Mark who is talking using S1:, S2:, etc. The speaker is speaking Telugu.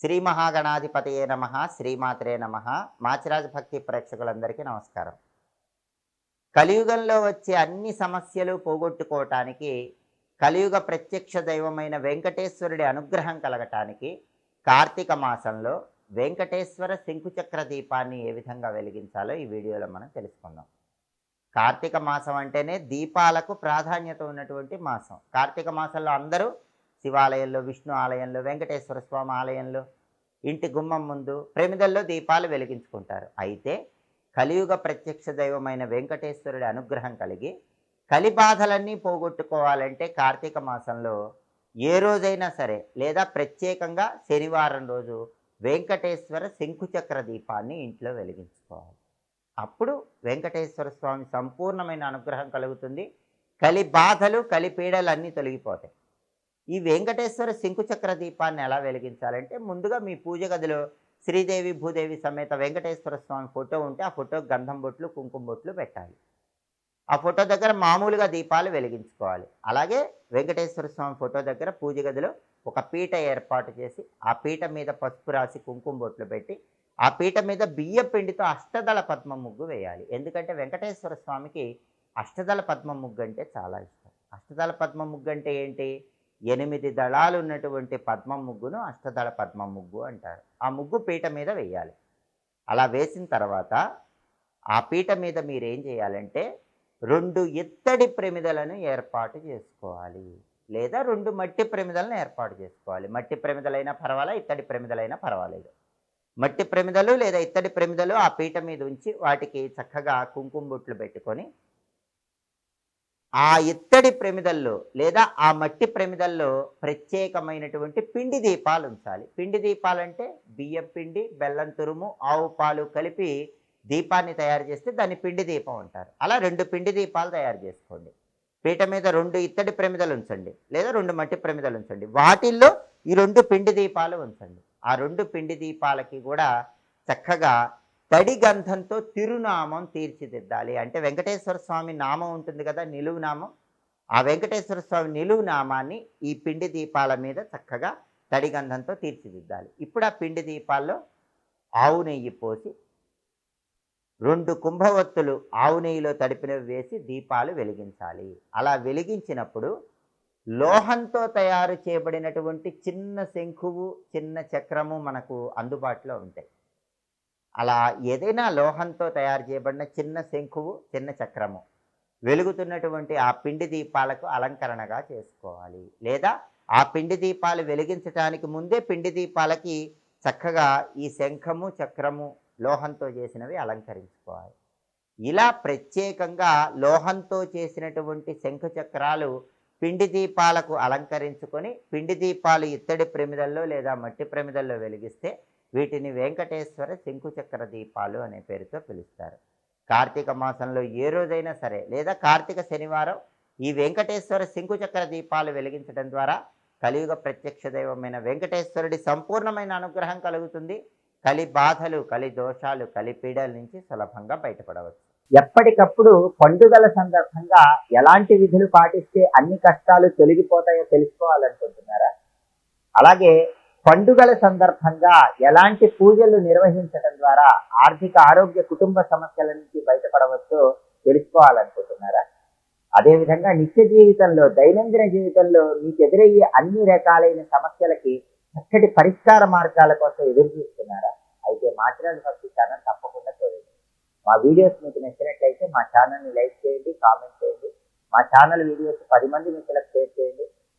S1: శ్రీ మహాగణాధిపతయే నమ శ్రీమాత్రే నమ. మాచిరాజ భక్తి ప్రేక్షకులందరికీ నమస్కారం. కలియుగంలో వచ్చే అన్ని సమస్యలు పోగొట్టుకోవటానికి కలియుగ ప్రత్యక్ష దైవమైన వెంకటేశ్వరుడి అనుగ్రహం కలగటానికి కార్తీక మాసంలో వెంకటేశ్వర శంకుచక్ర దీపాన్ని ఏ విధంగా వెలిగించాలో ఈ వీడియోలో మనం తెలుసుకుందాం. కార్తీక మాసం అంటేనే దీపాలకు ప్రాధాన్యత ఉన్నటువంటి మాసం. కార్తీక మాసంలో అందరూ శివాలయంలో విష్ణు ఆలయంలో వెంకటేశ్వర స్వామి ఆలయంలో ఇంటి గుమ్మం ముందు ప్రమిదల్లో దీపాలు వెలిగించుకుంటారు. అయితే కలియుగ ప్రత్యక్ష దైవమైన వెంకటేశ్వరుడి అనుగ్రహం కలిగి కలి బాధలన్నీ పోగొట్టుకోవాలంటే కార్తీక మాసంలో ఏ రోజైనా సరే లేదా ప్రత్యేకంగా శనివారం రోజు వెంకటేశ్వర శంకుచక్ర దీపాన్ని ఇంట్లో వెలిగించుకోవాలి. అప్పుడు వెంకటేశ్వర స్వామి సంపూర్ణమైన అనుగ్రహం కలుగుతుంది. కలి బాధలు కలి పీడలు అన్నీ తొలగిపోతాయి. ఈ వెంకటేశ్వర శంకుచక్ర దీపాన్ని ఎలా వెలిగించాలంటే ముందుగా మీ పూజ గదిలో శ్రీదేవి భూదేవి సమేత వెంకటేశ్వర స్వామి ఫోటో ఉంటే ఆ ఫోటో గంధం బొట్లు కుంకుమ బొట్లు పెట్టాలి. ఆ ఫోటో దగ్గర మామూలుగా దీపాలు వెలిగించుకోవాలి. అలాగే వెంకటేశ్వర స్వామి ఫోటో దగ్గర పూజ గదిలో ఒక పీట ఏర్పాటు చేసి ఆ పీట మీద పసుపు రాసి కుంకుమ బొట్లు పెట్టి ఆ పీట మీద బియ్య పిండితో అష్టదళ పద్మ ముగ్గు వేయాలి. ఎందుకంటే వెంకటేశ్వర స్వామికి అష్టదళ పద్మ ముగ్గు అంటే చాలా ఇష్టం. అష్టదళ పద్మ ముగ్గు అంటే ఏంటి? ఎనిమిది దళాలు ఉన్నటువంటి పద్మ ముగ్గును అష్టదళ పద్మ ముగ్గు అంటారు. ఆ ముగ్గు పీట మీద వేయాలి. అలా వేసిన తర్వాత ఆ పీట మీద మీరు ఏం చేయాలంటే రెండు ఇత్తడి ప్రమిదలను ఏర్పాటు చేసుకోవాలి. లేదా రెండు మట్టి ప్రమిదలను ఏర్పాటు చేసుకోవాలి. మట్టి ప్రమిదలైనా పర్వాలా ఇత్తడి ప్రమిదలైనా పర్వాలేదు. మట్టి ప్రమిదలు లేదా ఇత్తడి ప్రమిదలు ఆ పీట మీద ఉంచి వాటికి చక్కగా కుంకుమ బొట్లు పెట్టుకొని ఆ ఇత్తడి ప్రమిదల్లో లేదా ఆ మట్టి ప్రమిదల్లో ప్రత్యేకమైనటువంటి పిండి దీపాలు ఉంచాలి పిండి దీపాలంటే బియ్యం పిండి బెల్లం తురుము ఆవు పాలు కలిపి దీపాన్ని తయారు చేస్తే దాన్ని పిండి దీపం అంటారు. అలా రెండు పిండి దీపాలు తయారు చేసుకోండి. పీట మీద రెండు ఇత్తడి ప్రమిదలు ఉంచండి లేదా రెండు మట్టి ప్రమిదలు ఉంచండి. వాటిల్లో ఈ రెండు పిండి దీపాలు ఉంచండి. ఆ రెండు పిండి దీపాలకి కూడా చక్కగా తడి గంధంతో తిరునామం తీర్చిదిద్దాలి. అంటే వెంకటేశ్వర స్వామి నామం ఉంటుంది కదా నిలువు నామం. ఆ వెంకటేశ్వర స్వామి నిలువు నామాన్ని ఈ పిండి దీపాల మీద చక్కగా తడి గంధంతో తీర్చిదిద్దాలి. ఇప్పుడు ఆ పిండి దీపాల్లో ఆవు నెయ్యి పోసి రెండు కుంభవత్తులు ఆవు నెయ్యిలో తడిపినవి వేసి దీపాలు వెలిగించాలి. అలా వెలిగించినప్పుడు లోహంతో తయారు చేయబడినటువంటి చిన్న శంఖువు చిన్న చక్రము మనకు అందుబాటులో ఉంటాయి. అలా ఏదైనా లోహంతో తయారు చేయబడిన చిన్న శంఖువు చిన్న చక్రము వెలుగుతున్నటువంటి ఆ పిండి దీపాలకు అలంకరణగా చేసుకోవాలి. లేదా ఆ పిండి దీపాలు వెలిగించడానికి ముందే పిండి దీపాలకి చక్కగా ఈ శంఖము చక్రము లోహంతో చేసినవి అలంకరించుకోవాలి. ఇలా ప్రత్యేకంగా లోహంతో చేసినటువంటి శంఖ చక్రాలు పిండి దీపాలకు అలంకరించుకొని పిండి దీపాలు ఇత్తడి ప్రమిదల్లో లేదా మట్టి ప్రమిదల్లో వెలిగిస్తే వీటిని వెంకటేశ్వర శంకుచక్ర దీపాలు అనే పేరుతో పిలుస్తారు. కార్తీక మాసంలో ఏ రోజైనా సరే లేదా కార్తీక శనివారం ఈ వెంకటేశ్వర శంకుచక్ర దీపాలు వెలిగించడం ద్వారా కలియుగ ప్రత్యక్ష దైవమైన వెంకటేశ్వరుడి సంపూర్ణమైన అనుగ్రహం కలుగుతుంది. కలి బాధలు కలి దోషాలు కలి పీడల నుంచి సులభంగా బయటపడవచ్చు. ఎప్పటికప్పుడు పండుగల సందర్భంగా ఎలాంటి విధులు పాటిస్తే అన్ని కష్టాలు తొలగిపోతాయో తెలుసుకోవాలనుకుంటున్నారా? అలాగే పండుగల సందర్భంగా ఎలాంటి పూజలు నిర్వహించడం ద్వారా ఆర్థిక ఆరోగ్య కుటుంబ సమస్యల నుంచి బయటపడవచ్చో తెలుసుకోవాలనుకుంటున్నారా? అదేవిధంగా నిత్య జీవితంలో దైనందిన జీవితంలో మీకు ఎదురయ్యే అన్ని రకాలైన సమస్యలకి చక్కటి పరిష్కార మార్గాల కోసం ఎదురు చూస్తున్నారా? అయితే మాట్లాడి ఫస్ట్ ఛానల్ తప్పకుండా చూడండి. మా వీడియోస్ మీకు నచ్చినట్లయితే మా ఛానల్ని లైక్ చేయండి కామెంట్ చేయండి. మా ఛానల్ వీడియోస్ పది మంది మిత్రులకు షేర్ చేయండి.